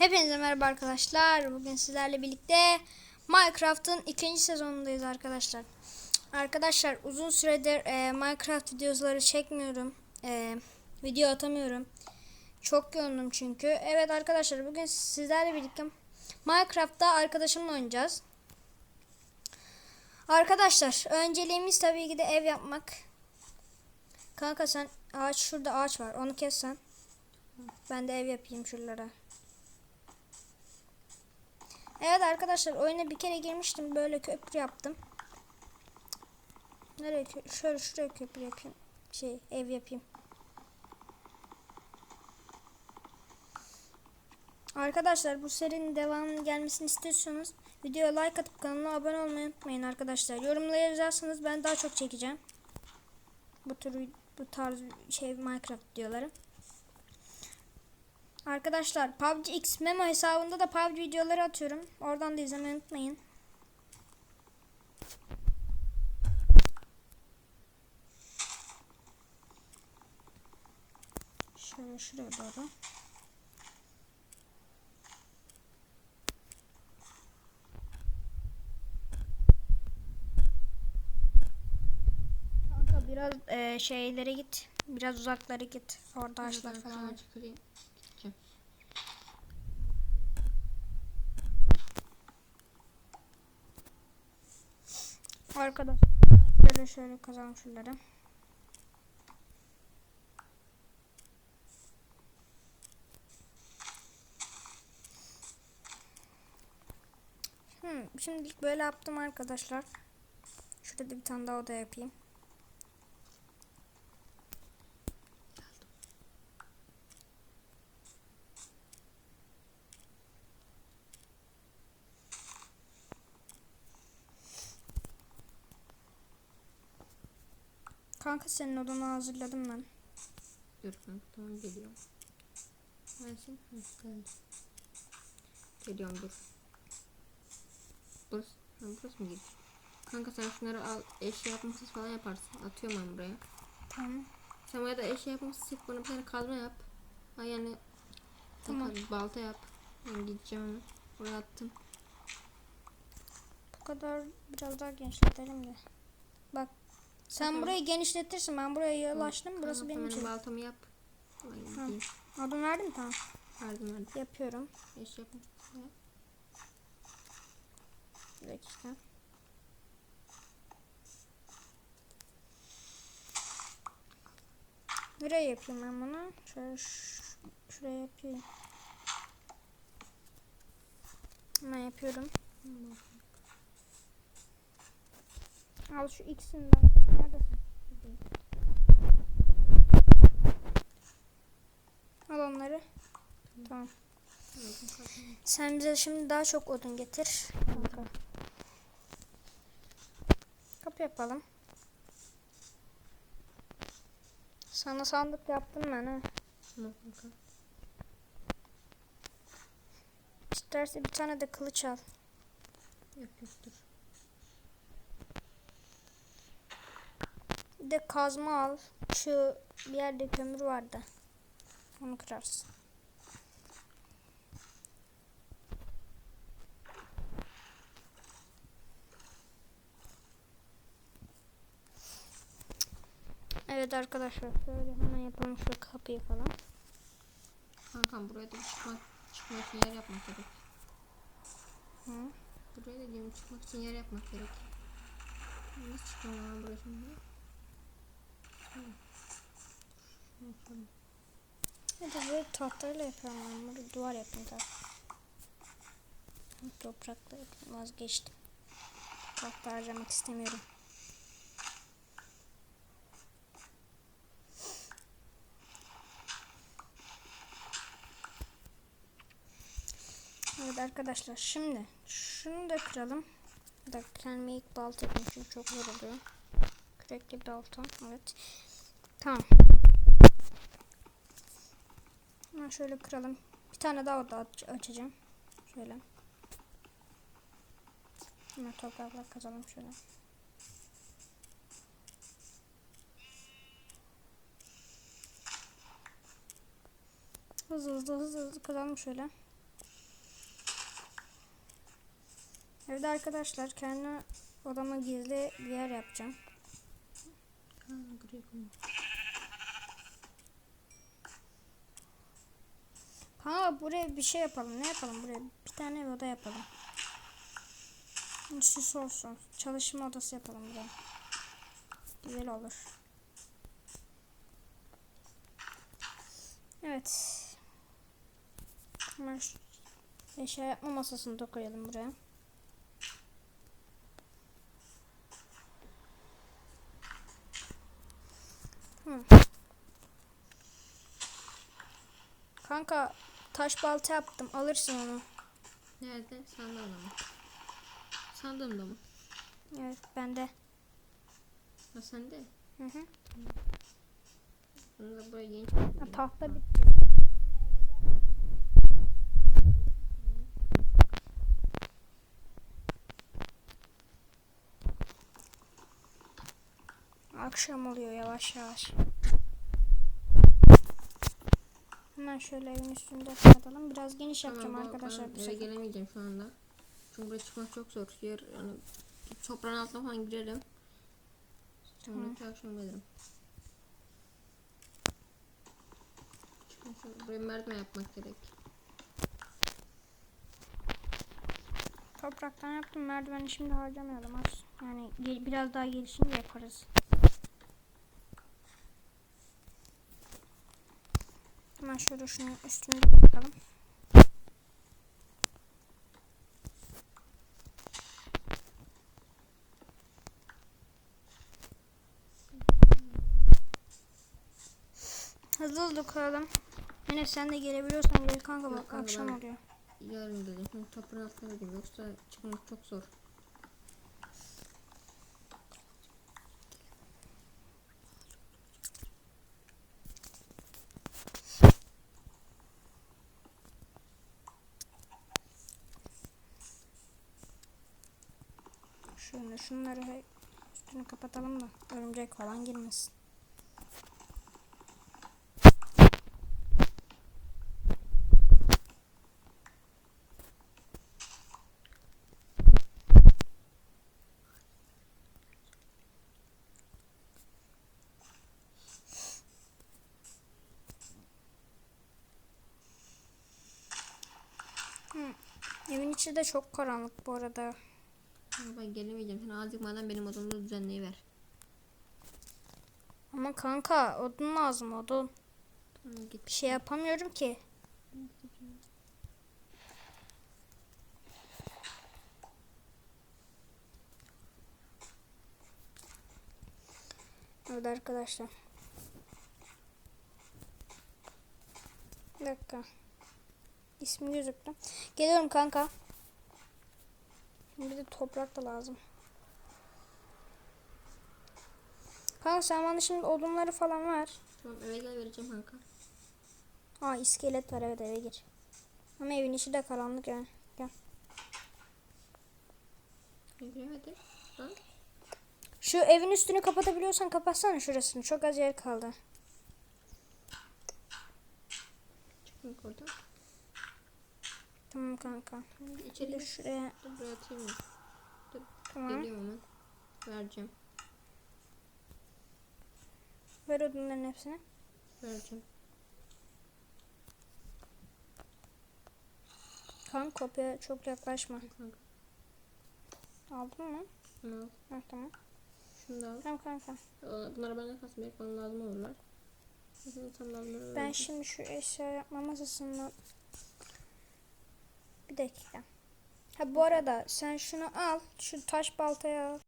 Hepinize merhaba arkadaşlar. Bugün sizlerle birlikte Minecraft'ın ikinci sezonundayız arkadaşlar. Arkadaşlar uzun süredir e, Minecraft videoları çekmiyorum. E, video atamıyorum. Çok yoğundum çünkü. Evet arkadaşlar bugün sizlerle birlikte Minecraft'ta arkadaşımla oynayacağız. Arkadaşlar önceliğimiz tabii ki de ev yapmak. Kanka sen ağaç şurada ağaç var onu kes sen. Ben de ev yapayım şuralara. Evet arkadaşlar oyuna bir kere girmiştim. Böyle köprü yaptım. Nereye kö- şöyle şuraya köprü yapayım. Şey ev yapayım. Arkadaşlar bu serinin devamının gelmesini istiyorsanız videoya like atıp kanala abone olmayı unutmayın arkadaşlar. Yorumlara yazarsanız ben daha çok çekeceğim. Bu tür bu tarz şey Minecraft videoları. Arkadaşlar PUBG X Memo hesabında da PUBG videoları atıyorum. Oradan da izlemeyi unutmayın. Şöyle şuraya doğru. Kanka biraz eee, şeylere git. Biraz uzaklara git. Orada ağaçlar falan. Çıkarayım. Gideceğim. Arkadaşlar şöyle şöyle kazalım şunları. Hmm, şimdilik böyle yaptım arkadaşlar. Şurada bir tane daha oda yapayım. Kanka senin odanı hazırladım ben. Dur kanka tamam geliyorum. Gelsin. Geldim. Geliyorum dur. Burası, ha, burası mı gidiyor? Kanka sen şunları al eşya yapmışsız falan yaparsın. Atıyorum ben buraya. Tamam. Sen buraya da eşya yapmışsız yap. Bana bir tane kazma yap. Ha yani Tamam. Tamam. balta yap. Ben gideceğim. Buraya attım. Bu kadar biraz daha genişletelim de. Bak. Sen Tamam. burayı genişletirsin. Ben buraya yol açtım. Burası benim için. baltamı yap. Gideyim. Adını verdin mi? Tamam. Verdim verdim. Yapıyorum. Eşya yapmışsız yap. Bir dakika. Nereye yapayım ben bunu? Şöyle şuraya yapayım. Hemen yapıyorum. Al şu ikisinden. Al onları. Tamam. Sen bize şimdi daha çok odun getir. Kanka. Kapı yapalım. Sana sandık yaptım ben ha. İsterse bir tane de kılıç al. Yok yok. Bir de kazma al. Şu bir yerde kömür vardı. Onu kırarsın. Evet arkadaşlar şöyle hemen yapalım şu kapıyı falan. Kankam buraya da bir çıkmak, çıkmak için yer yapmak gerek. Hı. Buraya da diyorum çıkmak için yer yapmak gerek. Nasıl çıkmam ben buraya şimdi? Da böyle tahtayla yapıyorum ben bunu duvar yapayım da. Toprakla yapayım vazgeçtim. Tahta harcamak istemiyorum. Evet arkadaşlar şimdi şunu da kıralım. Bir dakika kendime ilk balta yapayım çünkü çok zor oluyor. Kürekli balta evet. Tamam. Hemen şöyle kıralım. Bir tane daha oda aç- açacağım. Şöyle. Hemen toprakla kazalım şöyle. Hızlı hızlı hızlı hızlı kazalım şöyle. Evde arkadaşlar kendi odama gizli bir yer yapacağım. Ha, buraya koyayım. Kanka buraya bir şey yapalım. Ne yapalım buraya? Bir tane oda yapalım. Süs olsun. Çalışma odası yapalım buraya. Güzel olur. Evet. Hemen şu eşya yapma masasını da koyalım buraya. Hı. Kanka taş balta yaptım. Alırsın onu. Nerede? Sandalda mı? Sandığımda mı? Evet bende. Ha sende. Hı hı. Bunu da buraya yeni Ha, tahta bitti. Akşam oluyor yavaş yavaş. Hemen şöyle evin üstünde kapatalım. Biraz geniş yapacağım Tamam, arkadaşlar ben sefer. gelemeyeceğim şu anda. Çünkü buraya çıkmak çok zor. Yer yani toprağın altına falan girerim. Sonraki akşam gelirim. Çünkü buraya merdiven yapmak gerek. Topraktan yaptım merdiveni şimdi harcamayalım az. Yani biraz daha gelişince yaparız. Hemen şöyle şunun üstünü bakalım. Hızlı hızlı koyalım. Yine sen de gelebiliyorsan gel kanka bak akşam oluyor. Yarın toprağın altına gireyim. Yoksa çıkmak çok zor. Şöyle şunları üstünü kapatalım da örümcek falan girmesin. Evin içi de çok karanlık bu arada. Ama ben gelemeyeceğim. Sen azıcık madem benim odamda düzenleyiver. Ama kanka odun lazım odun. Tamam git. Bir şey yapamıyorum ki. Evet arkadaşlar. Bir dakika. İsmi gözüktü. Geliyorum kanka. Bir de toprak da lazım. Kanka sen bana şimdi odunları falan ver. Tamam eve gel vereceğim kanka. Aa iskelet var evet eve gir. Ama evin içi de karanlık yani. Gel. Giremedim. Şu evin üstünü kapatabiliyorsan kapatsana şurasını. Çok az yer kaldı. Çıkmak oradan. Tamam kanka. İçeri de gir. şuraya. Dur atayım mı? Tamam. Geliyorum hemen. Vereceğim. Ver odunların hepsini. Vereceğim. Kanka kopya çok yaklaşma. Kanka. Aldın mı? Al. Ha, tamam. Şunu da al. Tamam kanka. Aa, Bunlar bana kalsın. Belki bana lazım olurlar. Ben şimdi şu eşya yapma masasından bir dakika. Ha bu arada sen şunu al. Şu taş baltayı al.